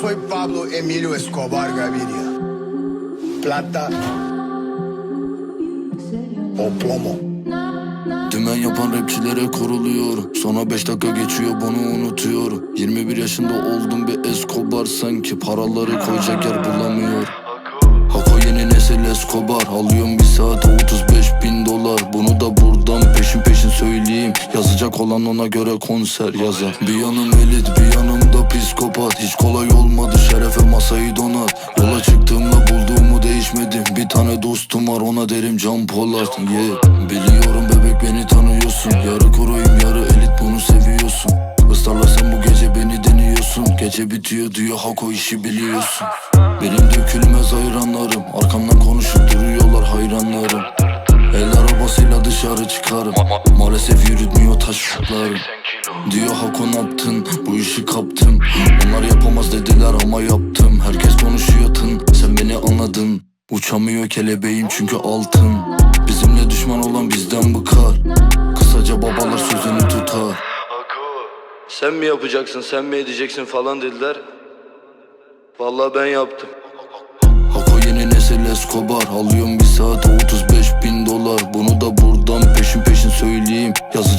soy Pablo Emilio Escobar Gaviria. Plata. O plomo. Dümen yapan rapçilere kuruluyorum Sonra 5 dakika geçiyor bunu unutuyorum 21 yaşında oldum bir Escobar Sanki paraları koyacak yer bulamıyorum Hako yeni nesil Escobar Alıyorum bir saate 35 bin dolar. Bunu da buradan peşin peşin Yazacak olan ona göre konser yazar. Bir yanım elit bir yanım da psikopat. Hiç kolay olmadı şerefe masayı donat. Yola çıktığımda bulduğumu değişmedim. Bir tane dostum var ona derim Can Polat. Yeah. Biliyorum bebek beni tanıyorsun. Yarı kuruyum yarı elit bunu seviyorsun. Islarlasan bu gece beni deniyorsun. Gece bitiyor diyor Hako işi biliyorsun. Benim dökülmez hayranlarım Arkamdan konuşup duruyorlar çıkarım Maalesef yürütmüyor taşlarım Diyor Hako yaptın bu işi kaptım Onlar yapamaz dediler ama yaptım. Herkes konuşuyor tın. Sen beni anladın. Uçamıyor kelebeğim çünkü altın. Bizimle düşman olan bizden bıkar. Kısaca babalar sözünü tutar. Sen mi yapacaksın sen mi edeceksin falan dediler. Vallahi ben yaptım. Hako yeni nesil Escobar. Alıyorum bir saate 35 bin dolar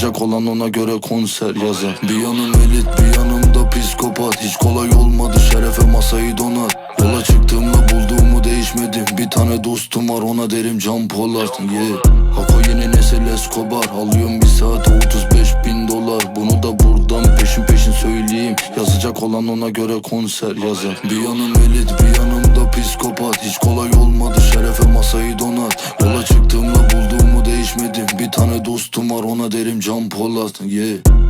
Yazacak olan ona göre konser yazar. Bir yanım elit bir yanım da psikopat. Hiç kolay olmadı şerefe masayı donat Yola çıktığımda bulduğumu değişmedim. Bir tane dostum var ona derim Can Polat. Yeah. Hako yeni nesil Escobar. Alıyorum bir saate 35 bin dolar. Bunu da buradan peşin peşin söyleyeyim. Yazacak olan ona göre konser yazar. Bir yanım elit bir yanım da psikopat. Hiç kolay olmadı şerefe masayı dostum var ona derim Can Polat yeah.